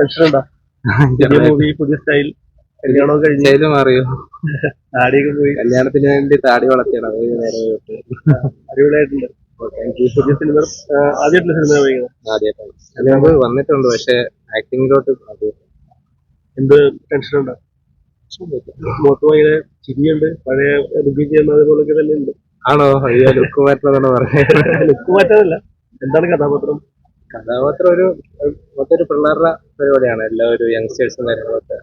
Tension ഉണ്ടോ പുതിയ movie പുതിയ സ്റ്റൈൽ കല്യാണമൊക്കെ കഴിഞ്ഞ്. ചെയ്ത് മാറിയോ താടിയൊക്കെ പോയി. കല്യാണത്തിന് വേണ്ടി താടി വളർത്തിയാണ് അത് നേരെ അടിപൊളിയായിട്ടുണ്ട്. പുതിയ സിനിമ ആദ്യമായിട്ടുള്ള സിനിമ പോയിരിക്കുന്നത് ആദ്യമായിട്ടാണ്. അതിന് മുമ്പ് വന്നിട്ടുണ്ട് പക്ഷെ ആക്ടിങ്ങിലോട്ട് എന്ത് ടെൻഷൻ ഉണ്ടോ മുഖത്ത് ഭയങ്കര ചിരിയുണ്ട് പഴയ റിവ്യൂ ചെയ്യുന്ന അതേപോലൊക്കെ തന്നെ ഉണ്ട് ആണോ ലുക്ക് മാറ്റാണോ പറഞ്ഞത്. ലുക്ക് മാറ്റാനല്ല. എന്താണ് കഥാപാത്രം? കഥാപാത്രം ഒരു മൊത്തം പിള്ളേരുടെ പരിപാടിയാണ്. എല്ലാ ഒരു യങ്സ്റ്റേഴ്സും കാര്യങ്ങളൊക്കെ.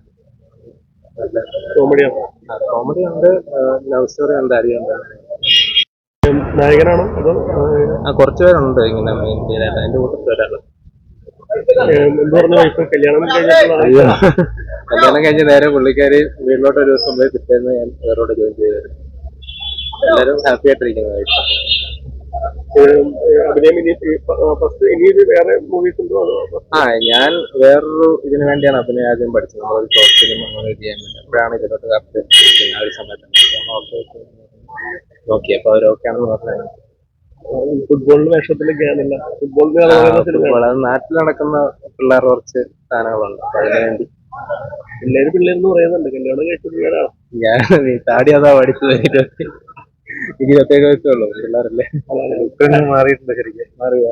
നല്ല കോമഡിയാണ് കോമഡി ഉണ്ട്. ലവ് സ്റ്റോറി ഉണ്ട്. അരിയുണ്ട് നായകനാണോ അതോ ആ കുറച്ച് പേരുണ്ട് ഇങ്ങനെ മെയിൻ ലീഡായിട്ട് അതിന്റെ കൂട്ടത്തിൽ ഒരാൾ. കല്യാണം കഴിഞ്ഞ് നേരെ പുള്ളിക്കാരി വീട്ടിലോട്ട് ഒരു ദിവസം പോയി പിറ്റേന്ന് ഞാൻ വേറോട് ജോയിൻ ചെയ്തു. എല്ലാവരും ഹാപ്പി ആയിട്ടിരിക്കുന്നതായിട്ട് അഭിനയം ഇനി ഫസ്റ്റ് ഇനി ഇത് വേറെ മൂവീസ് ഉണ്ടോ ആ ഞാൻ വേറൊരു ഇതിനു വേണ്ടിയാണ് അഭിനയം ആദ്യം പഠിച്ചത്. നമ്മളൊരു ഷോർട്ട് ഫിലിം അങ്ങനെ ചെയ്യാൻ വേണ്ടി. അപ്പോഴാണ് ഇതിലോട്ട് കറക്റ്റ് ആ ഒരു സമയത്ത് നോക്കി അപ്പൊ അവർ ഓക്കെ ആണെന്ന് പറഞ്ഞു ഫുട്ബോളിന്റെ വേഷത്തിലൊക്കെ ആണല്ല ഫുട്ബോളിന്റെ നാട്ടിൽ നടക്കുന്ന പിള്ളേർ കുറച്ച് സാധനങ്ങളുണ്ട്. അപ്പൊ അതിനു വേണ്ടി. പിള്ളേര് പിള്ളേരെന്ന് പറയുന്നുണ്ട്. കല്യാണം കഴിച്ച പിള്ളേരാണ് ഞാൻ താടി അതാ ഇരുപത്തി എനിക്ക് ഇരുപത്തേഴ് വയസ്സേ ഉള്ളൂ പിള്ളേരല്ലേ? മാറിയിട്ടുണ്ട് ശരിക്കും. മാറിയ?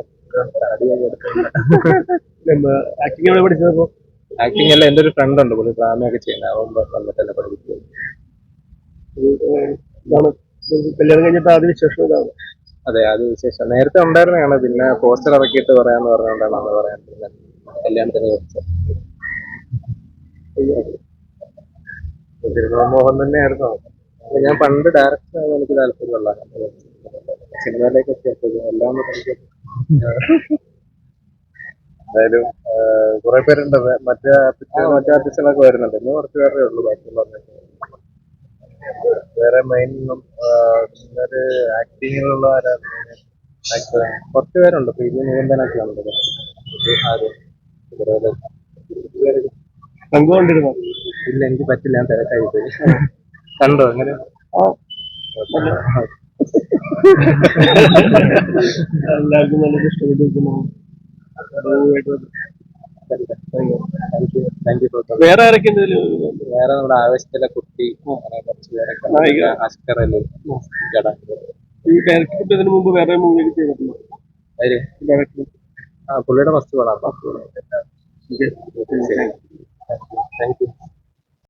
ആക്ടിങ് എവിടെ പഠിച്ചപ്പോ ആക്ടിങ് അല്ല എന്റെ ഒരു ഫ്രണ്ട് ഉണ്ട് പുള്ളി ഡ്രാമയൊക്കെ ചെയ്യുന്നത്. അവൻ വന്നിട്ടല്ല പഠിപ്പിച്ചത് കല്യാണം കഴിഞ്ഞിട്ട് ആദ്യ വിശേഷം ഇതാണ്. അതെ അത് വിശേഷം. നേരത്തെ ഉണ്ടായിരുന്നതാണ് പിന്നെ പോസ്റ്റർ ഇറക്കിയിട്ട് പറയാന്ന് പറഞ്ഞുകൊണ്ടാണ് അന്ന് പറയാൻ പിന്നെ കല്യാണത്തിന് കുറിച്ച് മോഹൻ തന്നെയായിരുന്നു ഞാൻ പണ്ട് ഡയറക്ടർ ആകാൻ എനിക്ക് താല്പര്യമുള്ള സിനിമയിലേക്ക് എത്തിയപ്പോൾ എല്ലാം ഒന്ന് എന്തായാലും കുറെ പേരുണ്ട്. മറ്റേ മറ്റേ മറ്റു ആർട്ടിസ്റ്റുകളൊക്കെ വരുന്നുണ്ട്. ഇന്ന് കുറച്ച് പേരേ ഉള്ളൂ. ബാക്കിയുള്ള വേറെ മെയിൻ ഒരു ആക്ടിങ്ങിലുള്ള കുറച്ച് പേരുണ്ട്. നിബന്ധനൊക്കെ ഉണ്ട്. ആരും. പങ്കുകൊണ്ടിരുന്നു ഇല്ല എനിക്ക് പറ്റില്ല. ഞാൻ തിരക്കായി പോയി. കണ്ടോ? അങ്ങനെ എല്ലാവർക്കും നല്ല ഇഷ്ടപ്പെട്ടിരിക്കുന്നു വേറെ ആരൊക്കെ വേറെ നമ്മുടെ ആവശ്യത്തിലെ കുട്ടി അങ്ങനെ കുറച്ച് പേരൊക്കെ അസ്കർ അല്ലേ? ഈ ഡയറക്ടർ ഇതിനു മുമ്പ് വേറെ മൂവി ഒക്കെ ചെയ്തിട്ടുണ്ടോ ഡയറക്ടർ. ആ പുള്ളിയുടെ ഫസ്റ്റ് പടം. Thank you